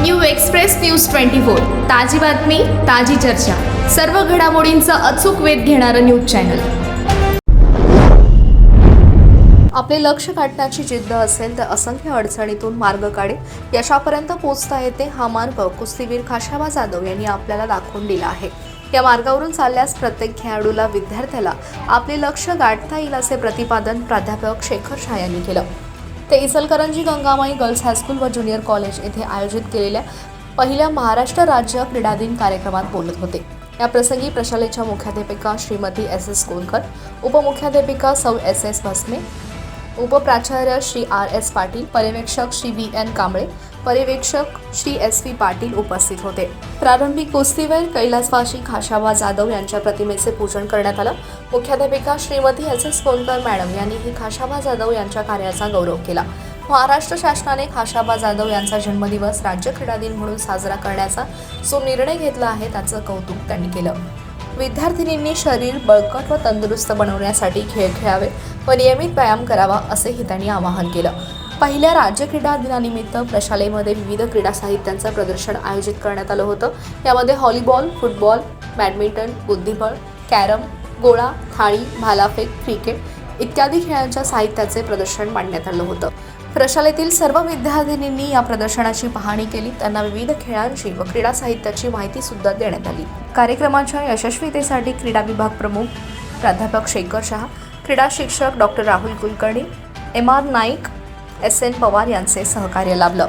New express news twenty four. ताजी बातमी ताजी चर्चा. सर्व घडामोडींचा अचूक वेध घेणारं न्यूज चॅनल. आपले लक्ष गाठण्याची जिद्द असेल तर असंख्य अडचणीतून मार्ग काढे यशापर्यंत पोहोचता येते हा मार्ग कुस्तीवीर खाशाबा जाधव यांनी आपल्याला दाखवून दिला आहे. या मार्गावरून चालल्यास प्रत्येक खेळाडूला विद्यार्थ्याला आपले लक्ष गाठता येईल असे प्रतिपादन प्राध्यापक शेखर शाह यांनी केलं. ते Ichalkaranji Gangamai girls high school व ज्युनियर कॉलेज येथे आयोजित केलेल्या पहिल्या महाराष्ट्र राज्य क्रीडा दिन कार्यक्रमात बोलत होते. या प्रसंगी प्रशालेच्या मुख्याध्यापिका श्रीमती एस एस कोलकर उपमुख्याध्यापिका सौ एस एस भस्मे उपप्राचार्य श्री आर एस पाटील पर्यवेक्षक श्री व्ही एन कांबळे पर्यवेक्षक श्री एस व्ही पाटील उपस्थित होते. प्रारंभी कुस्तीवेर कैलासवासी खाशाबा जाधव यांच्या प्रतिमेचे पूजन करण्यात आलं. मुख्याध्यापिका Shrimati S S Kolkar madam यांनीही खाशाबा जाधव यांच्या कार्याचा गौरव केला. महाराष्ट्र शासनाने खाशाबा जाधव यांचा जन्मदिवस राज्य क्रीडा दिन म्हणून साजरा करण्याचा जो निर्णय घेतला आहे त्याचं कौतुक त्यांनी केलं. विद्यार्थिनींनी शरीर बळकट व तंदुरुस्त बनवण्यासाठी खेळ खेळावे व नियमित व्यायाम करावा असेही त्यांनी आवाहन केलं. पहिल्या राज्य क्रीडा दिनानिमित्त प्रशालेमध्ये विविध क्रीडा साहित्यांचं प्रदर्शन आयोजित करण्यात आलं होतं. यामध्ये हॉलीबॉल फुटबॉल बॅडमिंटन बुद्धिबळ कॅरम गोळा थाळी भालाफेक क्रिकेट इत्यादी खेळांच्या साहित्याचे प्रदर्शन मांडण्यात आलं होतं. प्रशालेतील सर्व विद्यार्थिनींनी या प्रदर्शनाची पाहणी केली. त्यांना विविध खेळांची व क्रीडा साहित्याची माहिती सुद्धा देण्यात आली. कार्यक्रमाच्या यशस्वीतेसाठी क्रीडा विभाग प्रमुख प्राध्यापक शेखर शहा क्रीडा शिक्षक doctor Rahul Kulkarni M R Naik S N Pawar यांचे सहकार्य लाभलं.